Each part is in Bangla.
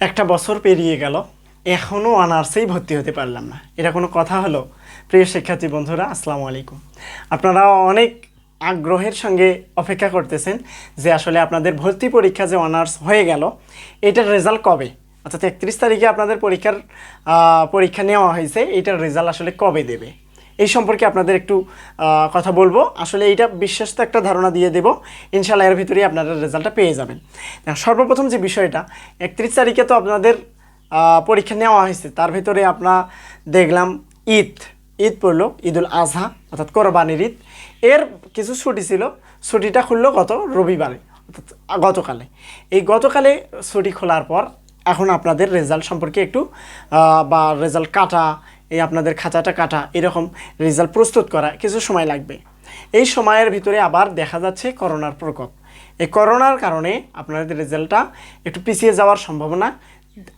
একটা বছর পেরিয়ে গেল এখনও অনার্সেই ভর্তি হতে পারলাম না। এটা কোনো কথা হলো? প্রিয় শিক্ষার্থী বন্ধুরা, আসসালামু আলাইকুম। আপনারা অনেক আগ্রহের সঙ্গে অপেক্ষা করতেছেন যে আসলে আপনাদের ভর্তি পরীক্ষা যে অনার্স হয়ে গেল, এটার রেজাল্ট কবে? অর্থাৎ একত্রিশ তারিখে আপনাদের পরীক্ষার পরীক্ষা নেওয়া হয়েছে, এটার রেজাল্ট আসলে কবে দেবে? এই সম্পর্কে আপনাদের একটু কথা বলব। আসলে এইটা বিশ্বস্ত একটা ধারণা দিয়ে দেব। ইনশাল্লাহ এর ভিতরেই আপনারা রেজাল্টটা পেয়ে যাবেন। সর্বপ্রথম যে বিষয়টা, একত্রিশ তারিখে তো আপনাদের পরীক্ষা নেওয়া হয়েছে। তার ভিতরে আপনার দেখলাম ঈদ। ঈদ পড়ল, ঈদুল আজহা, অর্থাৎ কোরবানির ঈদ। এর কিছু ছুটি ছিল। ছুটিটা খুললো গত রবিবারে, অর্থাৎ গতকালে। এই গতকালে ছুটি খোলার পর এখন আপনাদের রেজাল্ট সম্পর্কে একটু বা রেজাল্ট কাটা এই আপনাদের খাঁচাটা কাটা, এরকম রেজাল্ট প্রস্তুত করা কিছু সময় লাগবে। এই সময়ের ভিতরে আবার দেখা যাচ্ছে করোনার প্রকোপ। এই করোনার কারণে আপনাদের রেজাল্টটা একটু পিছিয়ে যাওয়ার সম্ভাবনা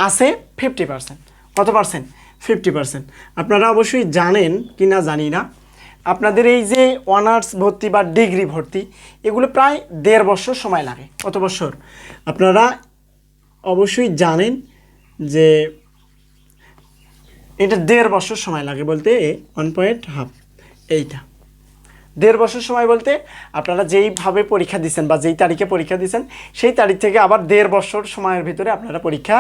আছে ফিফটি পার্সেন্ট কত পার্সেন্ট ফিফটি পার্সেন্ট আপনারা অবশ্যই জানেন কি না জানি না। আপনাদের এই যে অনার্স ভর্তি বা ডিগ্রি ভর্তি, এগুলো প্রায় দেড় বছর সময় লাগে, কত বছর? আপনারা অবশ্যই জানেন যে এটা দেড় বছর সময় লাগে বলতে ওয়ান পয়েন্ট হাফ এইটা। দেড় বছর সময় বলতে আপনারা যেইভাবে পরীক্ষা দিচ্ছেন বা যেই তারিখে পরীক্ষা দিচ্ছেন সেই তারিখ থেকে আবার দেড় বছর সময়ের ভিতরে আপনারা পরীক্ষা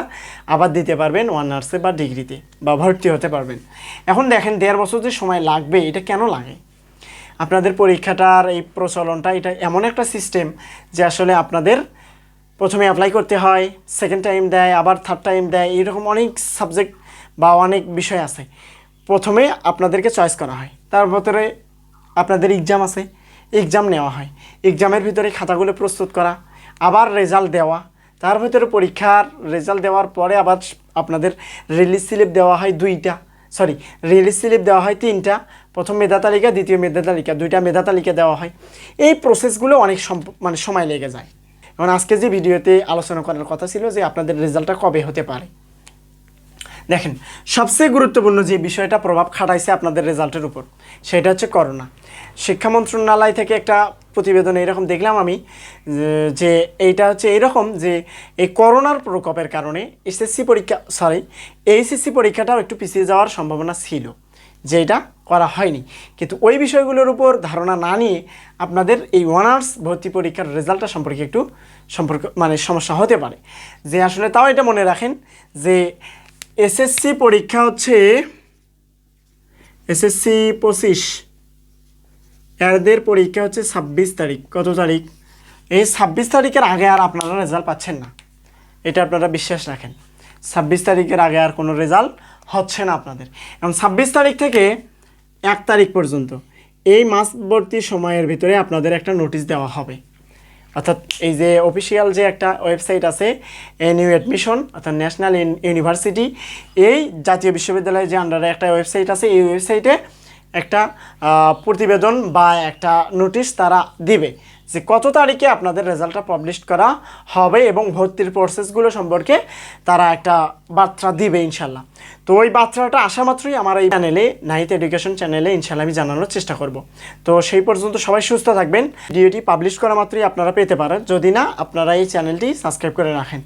আবার দিতে পারবেন অনার্সে বা ডিগ্রিতে বা ভর্তি হতে পারবেন। এখন দেখেন, দেড় বছর যে সময় লাগবে, এটা কেন লাগে? আপনাদের পরীক্ষাটার এই প্রচলনটা, এটা এমন একটা সিস্টেম যে আসলে আপনাদের প্রথমে অ্যাপ্লাই করতে হয় সেকেন্ড টাইম দেয়, আবার থার্ড টাইম দেয়, এইরকম অনেক সাবজেক্ট বা অনেক বিষয় আছে। প্রথমে আপনাদেরকে চয়েস করা হয়। তার ভিতরে আপনাদের এক্সাম আছে। এক্সাম নেওয়া হয়। এক্সামের ভিতরে খাতাগুলো প্রস্তুত করা, আবার রেজাল্ট দেওয়া। তার ভিতরে পরীক্ষার রেজাল্ট দেওয়ার পরে আবার আপনাদের রিলিজ স্লিপ দেওয়া হয় দুইটা। সরি রিলিজ স্লিপ দেওয়া হয় তিনটা। প্রথম মেধা তালিকা, দ্বিতীয় মেধা তালিকা, দুইটা মেধা তালিকা দেওয়া হয়। এই প্রসেসগুলো অনেক মানে সময় লেগে যায়। এবং আজকে যে ভিডিওতে আলোচনা করার কথা ছিল যে আপনাদের রেজাল্টটা কবে হতে পারে। দেখেন, সবচেয়ে গুরুত্বপূর্ণ যে বিষয়টা প্রভাব খাটাইছে আপনাদের রেজাল্টের উপর, সেটা হচ্ছে করোনা। শিক্ষা মন্ত্রণালয় থেকে একটা প্রতিবেদন এরকম দেখলাম আমি, যে- এইটা হচ্ছে এরকম যে, এই করোনার প্রকোপের কারণে এসএসসি পরীক্ষা সরি এইচএসসি পরীক্ষাটাও একটু পিছিয়ে যাওয়ার সম্ভাবনা ছিল, যেটা করা হয়নি। কিন্তু ওই বিষয়গুলোর উপর ধারণা না নিয়ে আপনাদের এই অনার্স ভর্তি পরীক্ষার রেজাল্টটা সম্পর্কে একটু সম্পর্ক মানে সমস্যা হতে পারে। যে আসলে তাও এটা মনে রাখেন যে এসএসসি পরীক্ষা হচ্ছে এসএসসি পঁচিশ। এদের পরীক্ষা হচ্ছে ছাব্বিশ তারিখ। কত তারিখ? এই ছাব্বিশ তারিখের আগে আর আপনারা রেজাল্ট পাচ্ছেন না। এটা আপনারা বিশ্বাস রাখেন। ছাব্বিশ তারিখের আগে আর কোনো রেজাল্ট হচ্ছে না আপনাদের। এবং ছাব্বিশ তারিখ থেকে এক তারিখ পর্যন্ত এই মাসবর্তী সময়ের ভিতরে আপনাদের একটা নোটিশ দেওয়া হবে। অর্থাৎ এই যে অফিসিয়াল যে একটা ওয়েবসাইট আছে নিউ অ্যাডমিশন অর্থাৎ ন্যাশনাল ইউনিভার্সিটি এই জাতীয় বিশ্ববিদ্যালয়ের যে আন্ডারে একটা ওয়েবসাইট আছে, এই ওয়েবসাইটে একটা প্রতিবেদন বা একটা নোটিশ তারা দিবে যে কত তারিখে আপনাদের রেজাল্টটা পাবলিশ করা হবে এবং ভর্তির প্রসেসগুলো সম্পর্কে তারা একটা বার্তা দিবে ইনশাল্লাহ। তো ওই বার্তাটা আসা মাত্রই আমার এই চ্যানেলে নাহিত এডুকেশন চ্যানেলে ইনশাল্লাহ আমি জানানোর চেষ্টা করব। তো সেই পর্যন্ত সবাই সুস্থ থাকবেন। ভিডিওটি পাবলিশ করা মাত্রই আপনারা পেতে পারেন। যদি না, আপনারা এই চ্যানেলটি সাবস্ক্রাইব করে রাখেন।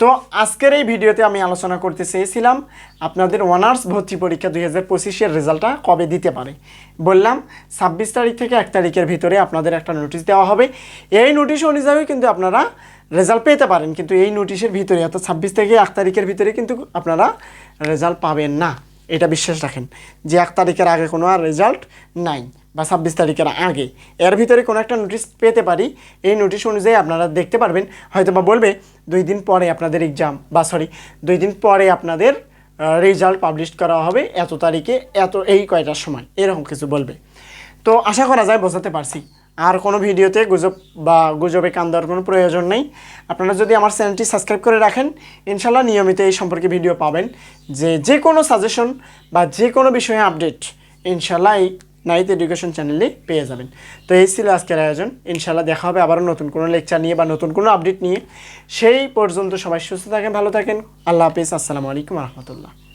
তো আজকের এই ভিডিওতে আমি আলোচনা করতে চেয়েছিলাম আপনাদের অনার্স ভর্তি পরীক্ষা দুই হাজার পঁচিশের রেজাল্টটা কবে দিতে পারে? বললাম, ছাব্বিশ তারিখ থেকে এক তারিখের ভিতরে আপনাদের একটা নোটিশ দেওয়া হবে। এই নোটিশ অনুযায়ী কিন্তু আপনারা রেজাল্ট পেতে পারেন, কিন্তু এই নোটিশের ভিতরে, অর্থাৎ ছাব্বিশ থেকে এক তারিখের ভিতরে কিন্তু আপনারা রেজাল্ট পাবেন না। এটা বিশ্বাস রাখেন যে এক তারিখের আগে কোনো আর রেজাল্ট নাই বা ছাব্বিশ তারিখের আগে। এর ভিতরে কোনো একটা নোটিশ পেতে পারি। এই নোটিশ অনুযায়ী আপনারা দেখতে পারবেন হয়তো বা বলবে দুই দিন পরে আপনাদের এক্সাম বা সরি দুই দিন পরে আপনাদের রেজাল্ট পাবলিশ করা হবে এত তারিখে, এত, এই কয়টার সময়, এরকম কিছু বলবে। তো আশা করা যায় বোঝাতে পারছি। আর কোনো ভিডিওতে গুজব বা গুজবে কান দেওয়ার কোনো প্রয়োজন নেই। আপনারা যদি আমার চ্যানেলটি সাবস্ক্রাইব করে রাখেন ইনশাল্লাহ নিয়মিত এই সম্পর্কে ভিডিও পাবেন যে যে কোনো সাজেশন বা যে কোনো বিষয়ে আপডেট ইনশাল্লাহ এই নাইট এডুকেশন চ্যানেলে পেয়ে যাবেন। তো এই ছিল আজকের আয়োজন। ইনশাল্লাহ দেখা হবে আবারও নতুন কোনো লেকচার নিয়ে বা নতুন কোনো আপডেট নিয়ে। সেই পর্যন্ত সবাই সুস্থ থাকেন, ভালো থাকেন। আল্লাহ হাফিজ। আসসালামু আলাইকুম রহমতুল্লাহ।